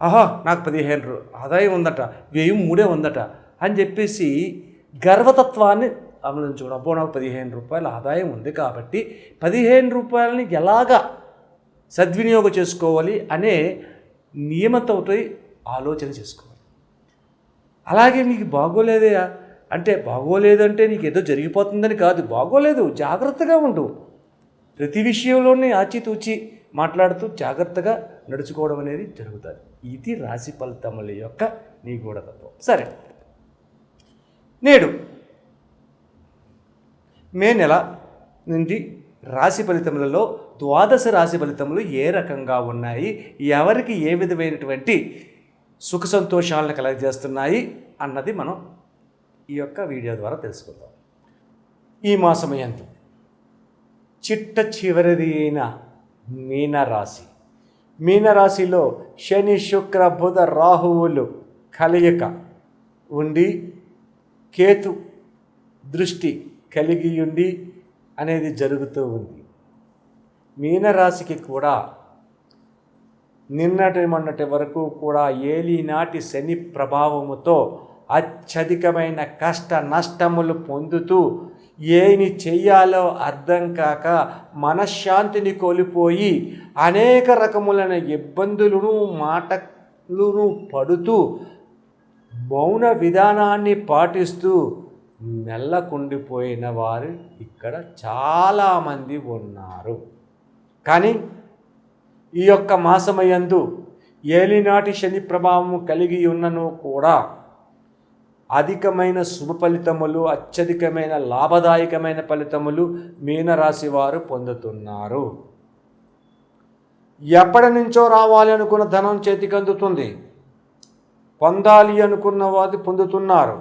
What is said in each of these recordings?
ఆహా నాకు పదిహేను ఆదాయం ఉందట వ్యయం మూడే ఉందట అని చెప్పేసి గర్వతత్వాన్ని అమలించుకోవడం. అబ్బో నాకు పదిహేను రూపాయల ఆదాయం ఉంది కాబట్టి పదిహేను రూపాయలని ఎలాగా సద్వినియోగం చేసుకోవాలి అనే నియమతతో ఆలోచన చేసుకోవాలి. అలాగే నీకు బాగోలేదే అంటే బాగోలేదంటే నీకు ఏదో జరిగిపోతుందని కాదు. బాగోలేదు జాగ్రత్తగా ఉండు. ప్రతి విషయంలోనే ఆచితూచి మాట్లాడుతూ జాగ్రత్తగా నడుచుకోవడం అనేది జరుగుతుంది. ఇది రాశి ఫలితముల యొక్క నిగూఢతత్వం. సరే. నేడు మే నెల నుండి రాశి ఫలితములలో ద్వాదశ రాశి ఫలితములు ఏ రకంగా ఉన్నాయి? ఎవరికి ఏ విధమైనటువంటి సుఖ సంతోషాలను కలగజేస్తున్నాయి? అన్నది మనం ఈ యొక్క వీడియో ద్వారా తెలుసుకుందాం. ఈ మాసం చిట్ట చివరిది అయిన మీనరాశి మీనరాశిలో శని శుక్ర బుధ రాహువులు కలయిక ఉండి కేతు దృష్టి కలిగి ఉండి అనేది జరుగుతూ ఉంది. మీనరాశికి కూడా నిన్నటి మొన్నటి వరకు కూడా ఏలినాటి శని ప్రభావముతో అత్యధికమైన కష్ట నష్టములు పొందుతూ ఏమి చెయ్యాలో అర్థం కాక మనశ్శాంతిని కోల్పోయి అనేక రకములైన ఇబ్బందులను మాటలను పడుతూ మౌన విధానాన్ని పాటిస్తూ మెల్లకుండిపోయిన వారు ఇక్కడ చాలామంది ఉన్నారు. కానీ ఈ యొక్క మాసమయందు ఏలినాటి శని ప్రభావం కలిగి ఉన్నను కూడా అధికమైన శుభ ఫలితములు అత్యధికమైన లాభదాయకమైన ఫలితములు మీనరాశి వారు పొందుతున్నారు. ఎప్పటి నుంచో రావాలి అనుకున్న ధనం చేతికి అందుతుంది. పొందాలి అనుకున్న వాది పొందుతున్నారు.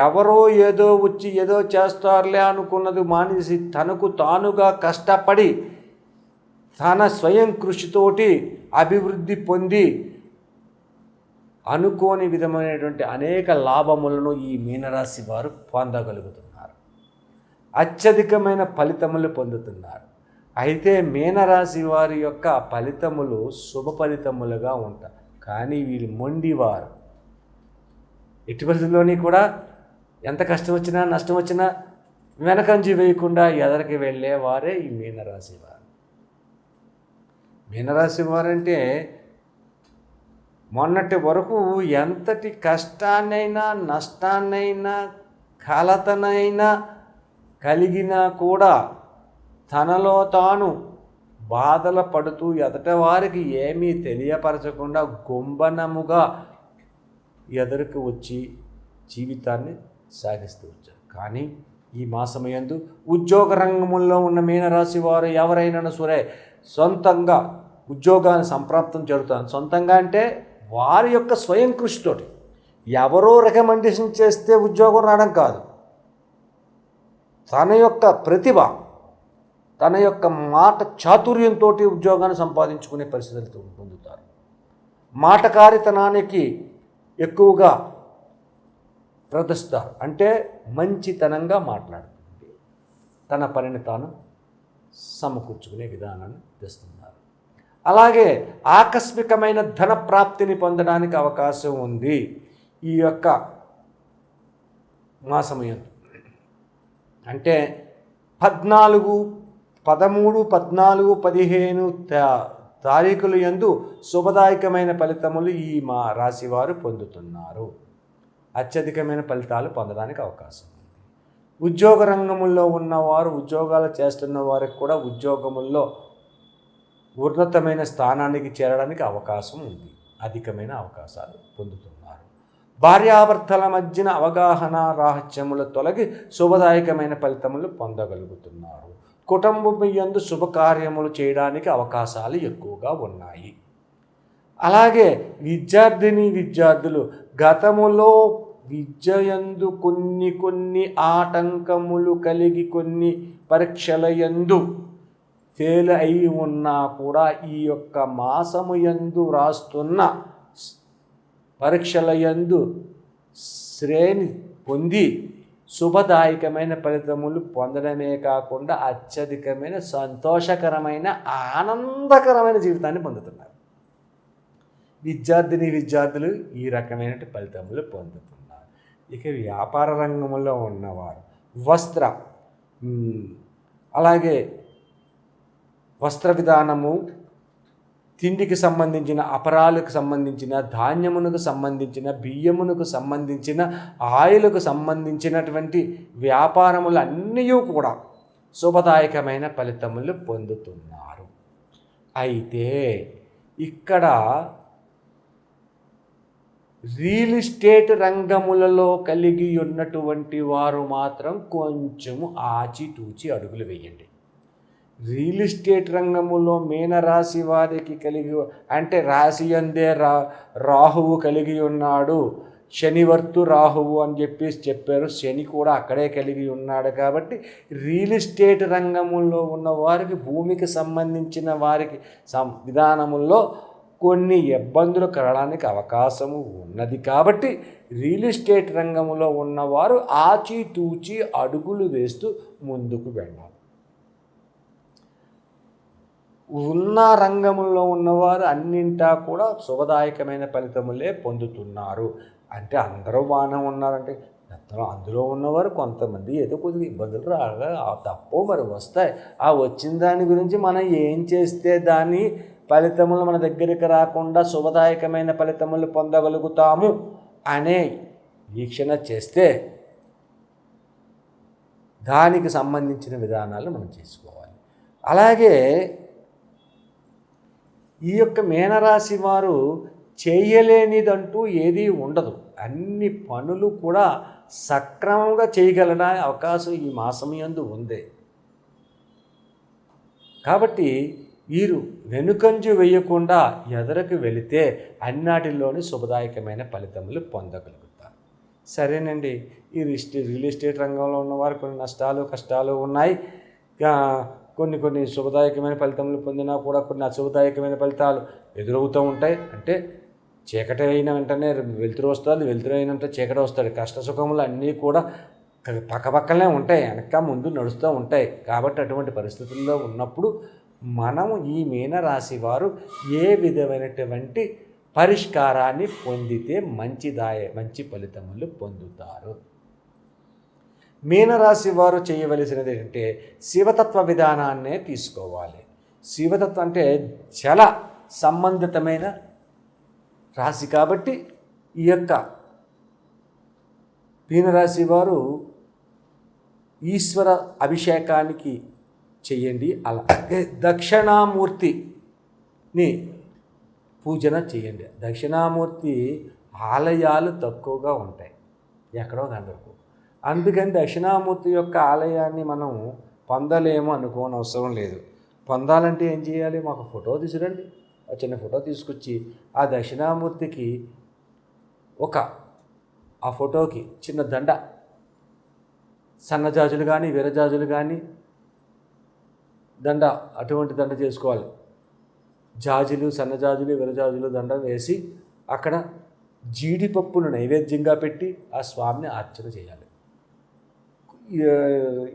ఎవరో ఏదో వచ్చి ఏదో చేస్తారులే అనుకున్నది మానేసి తనకు తానుగా కష్టపడి తన స్వయం కృషితోటి అభివృద్ధి పొంది అనుకోని విధమైనటువంటి అనేక లాభములను ఈ మీనరాశి వారు పొందగలుగుతున్నారు. అత్యధికమైన ఫలితములు పొందుతున్నారు. అయితే మీనరాశి వారి యొక్క ఫలితములు శుభ ఫలితములుగా ఉంటాయి. కానీ వీళ్ళు మొండివారు ఎట్టి పరిస్థితుల్లోని కూడా ఎంత కష్టం వచ్చినా నష్టం వచ్చినా వెనకంజి వేయకుండా ఎదరికి వెళ్ళే వారే ఈ మీనరాశి వారు. మీనరాశి వారంటే మొన్నటి వరకు ఎంతటి కష్టాన్నైనా నష్టాన్నైనా కలతనైనా కలిగినా కూడా తనలో తాను బాధల పడుతూ ఎదట వారికి ఏమీ తెలియపరచకుండా గుంబనముగా ఎదురుకు వచ్చి జీవితాన్ని సాగిస్తూ వచ్చారు. కానీ ఈ మాసమయందు ఉద్యోగ రంగంలో ఉన్న మీనరాశి వారు ఎవరైనా సరే సొంతంగా ఉద్యోగాన్ని సంప్రాప్తం జరుగుతుంది సొంతంగా అంటే వారి యొక్క స్వయం కృషితోటి ఎవరో రికమెండేషన్ చేస్తే ఉద్యోగం రావడం కాదు. తన యొక్క ప్రతిభ తన యొక్క మాట చాతుర్యంతో ఉద్యోగాన్ని సంపాదించుకునే పరిస్థితులు పొందుతారు. మాటకారితనానికి ఎక్కువగా ప్రదర్శిస్తారు. అంటే మంచితనంగా మాట్లాడుతుంది తన పనిని తాను సమకూర్చుకునే విధానాన్ని తెస్తున్నారు. అలాగే ఆకస్మికమైన ధన ప్రాప్తిని పొందడానికి అవకాశం ఉంది ఈ యొక్క మాసమయం. అంటే పద్నాలుగు పదమూడు పద్నాలుగు పదిహేను తారీఖులు యందు శుభదాయకమైన ఫలితములు ఈ మా రాశివారు పొందుతున్నారు. అత్యధికమైన ఫలితాలు పొందడానికి అవకాశం ఉంది. ఉద్యోగ రంగముల్లో ఉన్నవారు ఉద్యోగాలు చేస్తున్న వారికి కూడా ఉద్యోగముల్లో ఉన్నతమైన స్థానానికి చేరడానికి అవకాశం ఉంది. అధికమైన అవకాశాలు పొందుతున్నారు. భార్యాభర్తల మధ్యన అవగాహన రాహత్యముల తొలగి శుభదాయకమైన ఫలితములు పొందగలుగుతున్నారు. కుటుంబం యందు శుభకార్యములు చేయడానికి అవకాశాలు ఎక్కువగా ఉన్నాయి. అలాగే విద్యార్థిని విద్యార్థులు గతములో విద్యయందు కొన్ని కొన్ని ఆటంకములు కలిగి కొన్ని పరీక్షల యందు ఫెయిల్ అయి ఉన్నా కూడా ఈ యొక్క మాసము యందు వ్రాస్తున్న పరీక్షల యందు శ్రేణి పొంది శుభదాయకమైన ఫలితములు పొందడమే కాకుండా అత్యధికమైన సంతోషకరమైన ఆనందకరమైన జీవితాన్ని పొందుతున్నారు. విద్యార్థిని విద్యార్థులు ఈ రకమైన ఫలితములు పొందుతున్నారు. ఇక వ్యాపార రంగంలో ఉన్నవారు వస్త్ర అలాగే వస్త్ర విధానము తిండికి సంబంధించిన అపరాలకు సంబంధించిన ధాన్యమునకు సంబంధించిన బియ్యమునకు సంబంధించిన ఆయిలకు సంబంధించినటువంటి వ్యాపారములు అన్నీ కూడా శుభదాయకమైన ఫలితములు పొందుతున్నారు. అయితే ఇక్కడ రియల్ ఎస్టేట్ రంగములలో కలిగి ఉన్నటువంటి వారు మాత్రం కొంచెము ఆచితూచి అడుగులు వేయండి. రియల్ ఎస్టేట్ రంగములో మీనరాశి వారికి కలిగి అంటే రాశి అందే రా రాహువు కలిగి ఉన్నాడు. శనివర్తు రాహువు అని చెప్పేసి చెప్పారు. శని కూడా అక్కడే కలిగి ఉన్నాడు కాబట్టి రియల్ ఎస్టేట్ రంగములో ఉన్న వారికి భూమికి సంబంధించిన వారికి సం విధానముల్లో కొన్ని ఇబ్బందులు కలగడానికి అవకాశము ఉన్నది కాబట్టి రియల్ ఎస్టేట్ రంగంలో ఉన్నవారు ఆచితూచి అడుగులు వేస్తూ ముందుకు వెళ్ళాలి. ఉన్న రంగంలో ఉన్నవారు అన్నింటా కూడా శుభదాయకమైన ఫలితములే పొందుతున్నారు. అంటే అందరూ బాగానే ఉన్నారంటే అందులో అందులో ఉన్నవారు కొంతమంది ఏదో కొద్దిగా ఇబ్బందులు రాగా ఆ తప్పో మరి వస్తాయి. ఆ వచ్చిన దాని గురించి మనం ఏం చేస్తే దాని ఫలితములు మన దగ్గరికి రాకుండా శుభదాయకమైన ఫలితములు పొందగలుగుతాము అనే వీక్షణ చేస్తే దానికి సంబంధించిన విధానాలు మనం చేసుకోవాలి. అలాగే ఈ యొక్క మేనరాశి వారు చేయలేనిదంటూ ఏదీ ఉండదు. అన్ని పనులు కూడా సక్రమంగా చేయగలడానికి అవకాశం ఈ మాసం యందు ఉంది. కాబట్టి వీరు వెనుకంజు వేయకుండా ఎదరకు వెళితే అన్నాటిలోని శుభదాయకమైన ఫలితములు పొందగలుగుతారు. సరేనండి ఈ రిస్ట్ రియల్ ఎస్టేట్ రంగంలో ఉన్నవారు కొన్ని నష్టాలు కష్టాలు ఉన్నాయి. కొన్ని కొన్ని శుభదాయకమైన ఫలితములు పొందినా కూడా కొన్ని అశుభదాయకమైన ఫలితాలు ఎదురవుతూ ఉంటాయి. అంటే చీకటి అయిన వెంటనే వెలుతురు వస్తుంది వెలుతురు అయినంత చీకటి వస్తుంది. కష్ట సుఖములు అన్నీ కూడా పక్కపక్కనే ఉంటాయి వెనక ముందు నడుస్తూ ఉంటాయి. కాబట్టి అటువంటి పరిస్థితుల్లో ఉన్నప్పుడు మనము ఈ మీనరాశి వారు ఏ విధమైనటువంటి పరిష్కారాన్ని పొందితే మంచిదాయ మంచి ఫలితములు పొందుతారు. మీనరాశి వారు చేయవలసినది ఏంటంటే శివతత్వ విధానాన్నే తీసుకోవాలి. శివతత్వం అంటే జల సంబంధితమైన రాశి కాబట్టి ఈ యొక్క మీనరాశి వారు ఈశ్వర అభిషేకానికి చేయండి. అలాగే దక్షిణామూర్తిని పూజన చేయండి. దక్షిణామూర్తి ఆలయాలు తక్కువగా ఉంటాయి. ఎక్కడో కనరకు అందుకని దక్షిణామూర్తి యొక్క ఆలయాన్ని మనం పొందలేము అనుకోని అవసరం లేదు. పొందాలంటే ఏం చేయాలి? మాకు ఫోటో తీసురండి ఒక చిన్న ఫోటో తీసుకొచ్చి ఆ దక్షిణామూర్తికి ఒక ఆ ఫోటోకి చిన్న దండ. సన్నజాజులు కానీ వీరజాజులు కానీ దండ అటువంటి దండ చేసుకోవాలి. జాజులు సన్నజాజులు విరజాజులు దండ వేసి అక్కడ జీడిపప్పును నైవేద్యంగా పెట్టి ఆ స్వామిని అర్చన చేయాలి.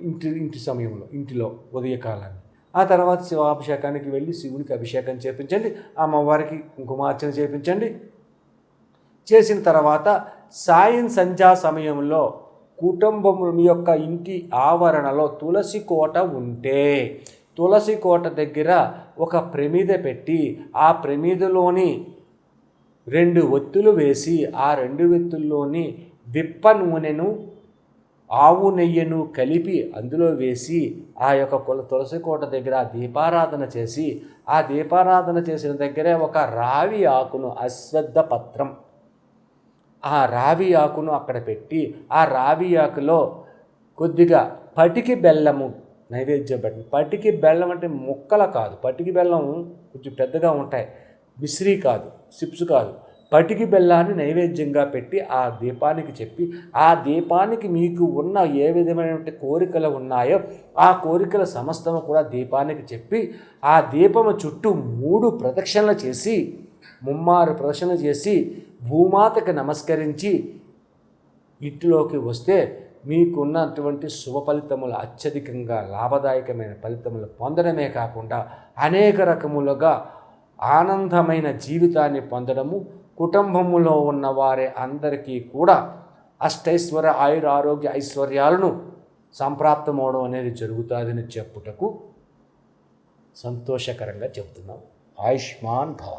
ఇంటి ఇంటి సమయంలో ఇంటిలో ఉదయకాలాన్ని. ఆ తర్వాత శివాభిషేకానికి వెళ్ళి శివుడికి అభిషేకం చేపించండి అమ్మవారికి కుంకుమార్చన చేపించండి. చేసిన తర్వాత సాయం సంధ్యా సమయంలో కుటుంబం మీ యొక్క ఇంటి ఆవరణలో తులసి కోట ఉంటే తులసి కోట దగ్గర ఒక ప్రమిద పెట్టి ఆ ప్రమిదలోని రెండు ఒత్తులు వేసి ఆ రెండు ఒత్తుల్లోని విప్ప నూనెను ఆవు నెయ్యను కలిపి అందులో వేసి ఆ యొక్క కుల తులసి కోట దగ్గర దీపారాధన చేసి ఆ దీపారాధన చేసిన దగ్గరే ఒక రావి ఆకును అశ్వద్ధ పత్రం. ఆ రావి ఆకును అక్కడ పెట్టి ఆ రావి ఆకులో కొద్దిగా పటికి బెల్లము నైవేద్యం పెట్టి పటికి బెల్లం అంటే ముక్కల కాదు. పటికి బెల్లం కొంచెం పెద్దగా ఉంటాయి. మిశ్రీ కాదు సిప్స్ కాదు. పటికి బెల్లాన్ని నైవేద్యంగా పెట్టి ఆ దీపానికి చెప్పి ఆ దీపానికి మీకు ఉన్న ఏ విధమైనటువంటి కోరికలు ఉన్నాయో ఆ కోరికల సమస్తము కూడా దీపానికి చెప్పి ఆ దీపము చుట్టూ మూడు ప్రదక్షిణలు చేసి ముమ్మారు ప్రదక్షిణ చేసి భూమాతకి నమస్కరించి ఇంటిలోకి వస్తే మీకున్నటువంటి శుభ ఫలితములు అత్యధికంగా లాభదాయకమైన ఫలితములు పొందడమే కాకుండా అనేక రకములుగా ఆనందమైన జీవితాన్ని పొందడము కుటుంబములో ఉన్న వారి అందరికీ కూడా అష్టైశ్వర ఆయుర ఆరోగ్య ఐశ్వర్యాలను సంప్రాప్తమవడం అనేది జరుగుతుందని చెప్పుటకు సంతోషకరంగా చెబుతున్నాం. ఆయుష్మాన్ భవ